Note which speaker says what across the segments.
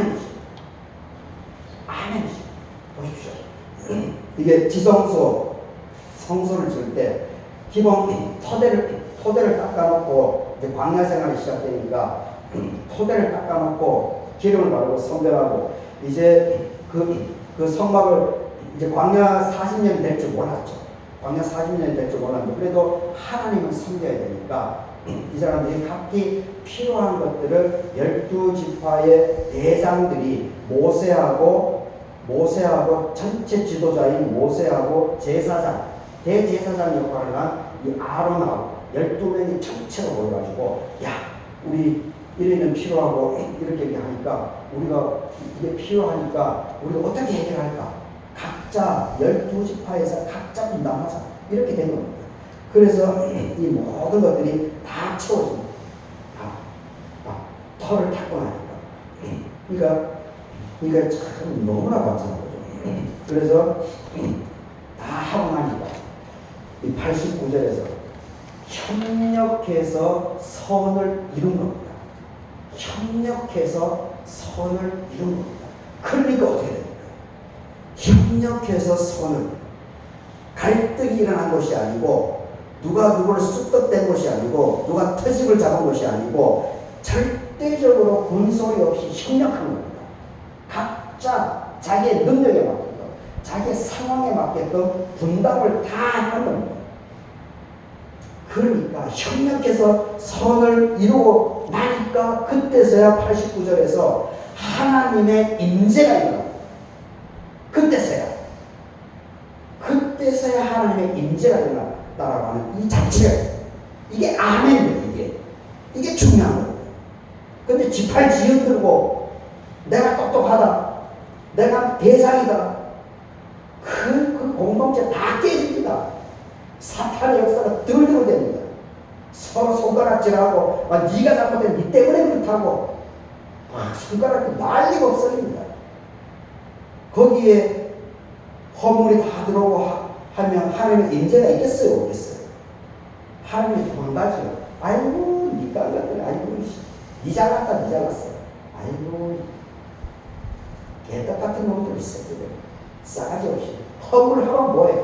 Speaker 1: 아멘이죠. 아멘이죠. 보십시오. 이게 지성소 성소를 지을 때 기본 토대를 토대를 닦아놓고 이제 광야 생활이 시작되니까 토대를 닦아놓고 기름을 바르고 성별하고 이제 그, 그 성막을 이제 광야 40년이 될 줄 몰랐죠. 광야 40년이 될 줄 몰랐는데 그래도 하나님을 섬겨야 되니까 이 사람들이 각기 필요한 것들을 열두 지파의 대장들이 모세하고 모세하고 전체 지도자인 모세하고 제사장 대제사장 역할을 한 이 아론하고 열두 명이 전체가 모여가지고 야 우리 이래는 필요하고 이렇게 얘기하니까 우리가 이게 필요하니까 우리가 어떻게 해결할까 각자 열두 지파에서 각자 분담하자 이렇게 된 겁니다. 그래서 이 모든 것들이 다 채워집니다. 다, 다 털을 탔고 나니까. 그러니까, 그러니까 참 너무나 감사한 거죠. 그래서 다 하고 나니까 이 89절에서 협력해서 선을 이룬 겁니다. 협력해서 선을 이룬 겁니다. 그러니까 어떻게 됩니까? 협력해서 선을 갈등이 일어난 것이 아니고 누가 누구를 쑥덕댄 것이 아니고 누가 터집을 잡은 것이 아니고 절대적으로 군소리 없이 협력한 겁니다. 각자 자기의 능력에 맞게끔 자기의 상황에 맞게끔 분담을 다 하는 겁니다. 그러니까 협력해서 선을 이루고 나니까 그때서야 89절에서 하나님의 임재가 일어납니다. 그때서야 그때서야 하나님의 임재가 일어 났다라고 하는 이 자체가 이게 아멘이에요 이게. 이게 중요한 거예요. 근데 지팔 지연 들고 내가 똑똑하다 내가 대상이다 그, 그 공동체 다 깨집니다. 사탄의 역사가 들들어 됩니다. 서로 손가락질하고 막 네가 잘못된 네 때문에 그렇다고 막 손가락이 난리가 없어집니다. 거기에 허물이 다 들어오고 하, 면 하나님의 인재가 있겠어요? 없겠어요? 하나님이 도망가죠. 아이고, 니가 같은 아이고, 니 잘났다, 니 잘났어. 아이고, 개떡 같은 놈들 있어, 그래. 싸가지 없이. 허물을 하면 뭐해?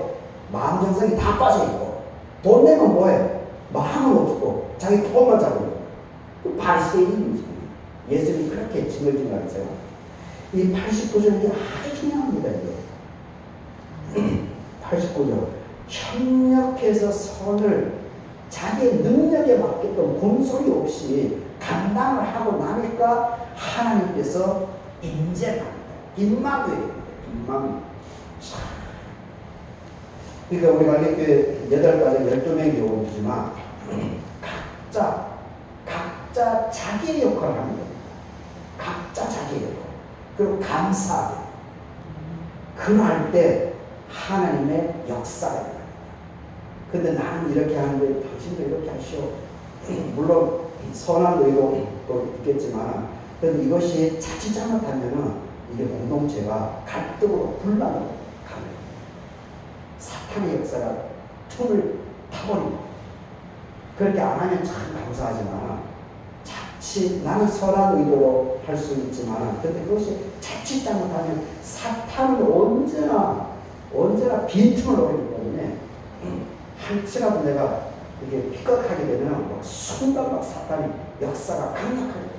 Speaker 1: 마음 정성이 다 빠져있고, 돈 내면 뭐해? 마음은 없고, 자기 돈만 잡고. 그 바리새인이지. 예수님이 그렇게 징글징글하세요. 이 89절이 아주 중요합니다, 이게. 89절. 협력해서 선을 자기의 능력에 맞게끔 군소리 없이 감당을 하고 나니까 하나님께서 인재를 합니다. 임마누엘입니다. 임마누엘. 그러니까 우리 관객교회 여덟 가지 열두 명이 오지만 각자 각자 자기의 역할을 합니다. 각자 자기의 역할. 그리고 감사하게. 그럴 때 하나님의 역사가 일어납니다. 근데 나는 이렇게 하는데 당신도 이렇게 하시오. 물론 선한 의도도 있겠지만 그런데 이것이 자칫 잘못하면은 이게 공동체가 갈등으로 분란으로 가는 사탄의 역사가 틈을 타버립니다. 그렇게 안 하면 참 감사하지만 자칫 나는 선한 의도로 할 수 있지만 근데 그것이 자칫 잘못하면 사탄은 언제나 언제나 빈틈을 노리기 때문에 한치라도 내가 이게 삐걱하게 되면 막 순간 막 사탄의 역사가 강력하게 돼요.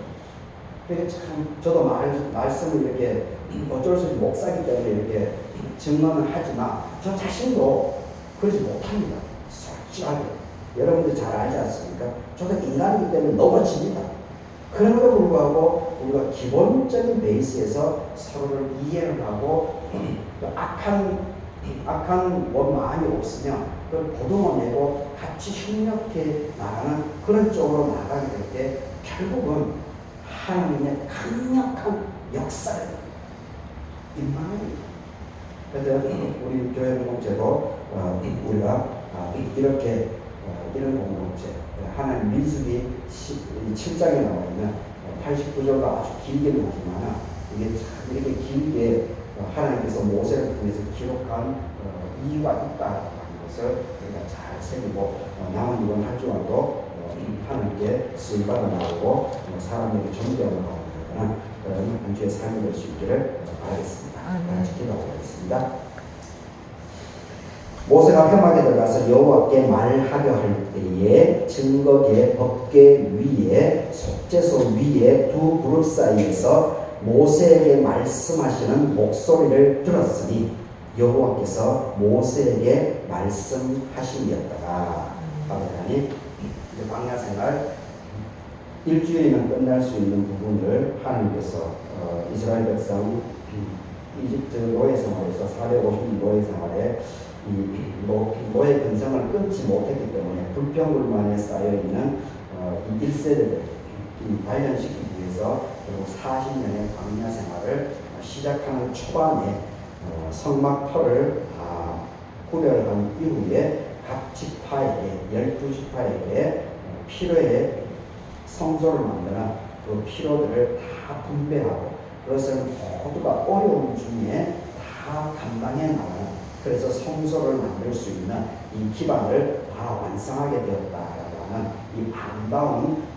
Speaker 1: 그게 참 저도 말, 말씀을 이렇게 어쩔 수 없이 목사기 때문에 이렇게 증언을 하지만 저 자신도 그러지 못합니다. 솔직하게. 여러분들 잘 알지 않습니까? 저도 인간이기 때문에 넘어집니다. 그럼에도 불구하고 우리가 기본적인 베이스에서 서로를 이해를 하고 악한 악한 원 마음이 없으면 그걸 보듬어내고 같이 협력해 나가는 그런 쪽으로 나가게 될 때 결국은 하나님의 강력한 역사를 임망합니다. 그래서 우리 교회 공동체도 어, 우리가 아, 이렇게 어, 이런 공동체 하나님 민수기 7장에 나와 있는 89절과 아주 길게 나지만 이게 참 이렇게 길게 어, 하나님께서 모세를 통해서 기록한 이유가 있다라는 것을 우리가 잘 새기고 남은 이번 한 주간도 하나님께 쓰임받아 나오고 사람에게 존경을 나가는 그런 한 주의 삶이 될 수 있기를 바라겠습니다. 같이 기도하겠습니다. 모세가 폐막에 들어가서 여호와께 말하려 할 때에 증거계 법계 위에 속죄소 위에 두 그룹 사이에서 모세에게 말씀하시는 목소리를 들었으니 여호와께서 모세에게 말씀하심이었다가 이제 광야 생활 일주일이면 끝날 수 있는 부분을 하나님께서 어, 이스라엘 백성 이집트 노예 생활에서 450년 노예 생활에 이 노- 노예 근성을 끊지 못했기 때문에 불평불만에 쌓여 있는 어, 이 1세대들 이 단련시키기 위해서 그리고 40년의 광야 생활을 시작하는 초반에 어, 성막터를 다 구별한 이후에 각 지파에게 열두 지파에게 어, 필요의 성소를 만드는 그 필요들을 다 분배하고 그것을 모두가 어려움 중에 다 감당해 나가는 그래서 성소를 만들 수 있는 이 기반을 다 완성하게 되었다라고 하는 이 아름다운 어,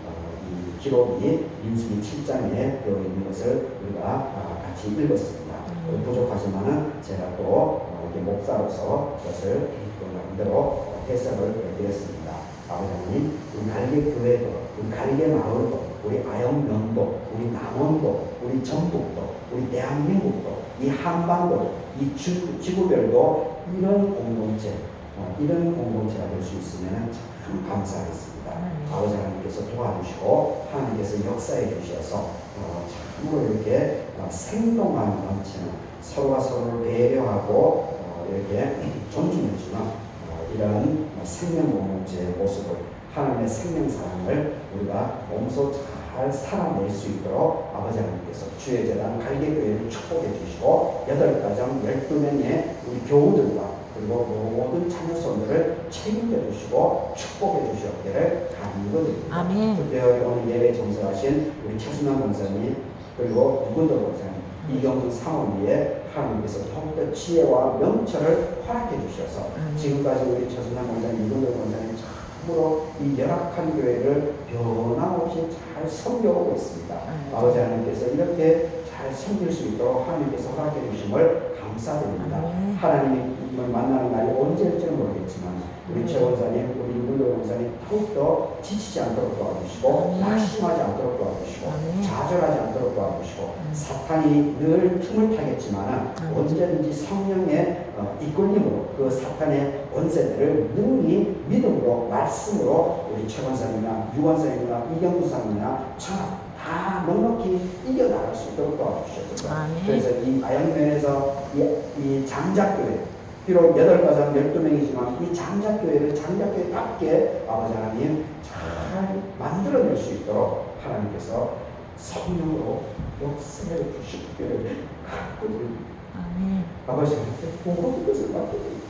Speaker 1: 이 기록이 민수기 7장에 되어 있는 것을 우리가 아, 같이 읽었습니다.
Speaker 2: 음.
Speaker 1: 부족하지만은 제가 또 어, 목사로서 그것을 그 나름대로 해석을 해드렸습니다. 아버지 하나님, 우리 갈개 교회도, 우리 갈개 마을도, 우리 아영면도, 우리 남원도, 우리 전북도, 우리 대한민국도, 이 한반도, 이 지- 지구별도 이런 공동체, 어, 이런 공동체가 될 수 있으면 참 감사하겠습니다.
Speaker 2: 음.
Speaker 1: 아버지 하나님께서 도와주시고 하나님께서 역사해 주셔서 어, 참으로 이렇게 어, 생동함이 넘치는 서로가 서로를 배려하고 어, 이렇게 존중해주는 어, 이런 생명 공동체의 모습을 하나님의 생명 사랑을 우리가 몸소 잘 살아낼 수 있도록 아버지 하나님께서 주의 재단 갈개교회를 축복해 주시고 여덟 가정 열두 명의 우리 교우들과 그리고 모든 자녀손들을 책임져 주시고 축복해 주시옵기를 간구드립니다.
Speaker 2: 아멘.
Speaker 1: 특별히 오늘 예배 정서하신 우리 최순환 권사님 그리고 누군도 권사님 이경순 사모님에 하나님께서 더욱더 지혜와 명철을 허락해 주셔서
Speaker 2: 아멘.
Speaker 1: 지금까지 우리 최순환 권사님 이경순 권사님 참으로 이 열악한 교회를 변함없이 잘 섬겨오고 있습니다.
Speaker 2: 아멘.
Speaker 1: 아버지 하나님께서 이렇게 잘 섬길 수 있도록 하나님께서 허락해 주심을 감사드립니다.
Speaker 2: 아멘.
Speaker 1: 하나님 을 만나는 날이 언제일지는 모르겠지만 우리. 최 원사님, 우리 이문도 원사님 더욱더 지치지 않도록 도와주시고
Speaker 2: 아멘.
Speaker 1: 낙심하지 않도록 도와주시고
Speaker 2: 아멘.
Speaker 1: 좌절하지 않도록 도와주시고
Speaker 2: 아멘.
Speaker 1: 사탄이 늘 틈을 타겠지만
Speaker 2: 아멘.
Speaker 1: 언제든지 성령의 어, 이끌림으로 그 사탄의 원세들을 능히 믿음으로 말씀으로 우리 최 원사님이나 유 원사님이나 이경구 사님이나 저다 넉넉히 이겨나갈 수 있도록 도와주셨습니다.
Speaker 2: 아멘.
Speaker 1: 그래서 이 아영면에서 이, 이 장작교회 비록 여덟 가정 열두 명이지만 이 장작교회를 장작교회답게 아버지 하나님 잘 만들어낼 수 있도록 하나님께서 성령으로 역사해 주시기를 간구드립니다.
Speaker 2: 아멘.
Speaker 1: 아버지 하나님께 모든 것을 맡겨드립니다.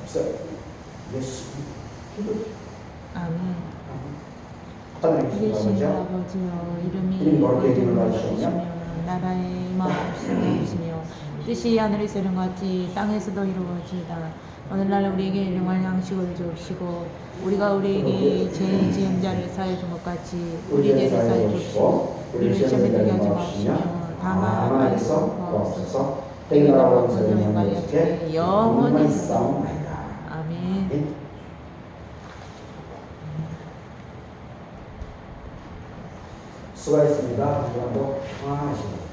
Speaker 1: 감사합니다. 예수 기도
Speaker 2: 아멘.
Speaker 1: 하나님 주신.
Speaker 2: 아버지여 이름이
Speaker 1: 이름이
Speaker 2: 거룩히
Speaker 1: 여겨지시며
Speaker 2: 여겨지시며 나라의 마음을 이루시며 뜻이 하늘에서 이룬 같이 땅에서도 이루어지이다. 오늘날 우리에게 일용할 양식을 주옵시고 우리가 우리에게 죄 지은 자를 사해 준 것 같이 우리 죄를 사해 주옵시고 우리를 시험에 들게 하지 마옵시며 다만
Speaker 1: 하나님께서 도옵소서 때나라 원수의 영광에 영원히 싸움나이다.
Speaker 2: 아멘
Speaker 1: 수고하셨습니다. 여러분도 평안하시고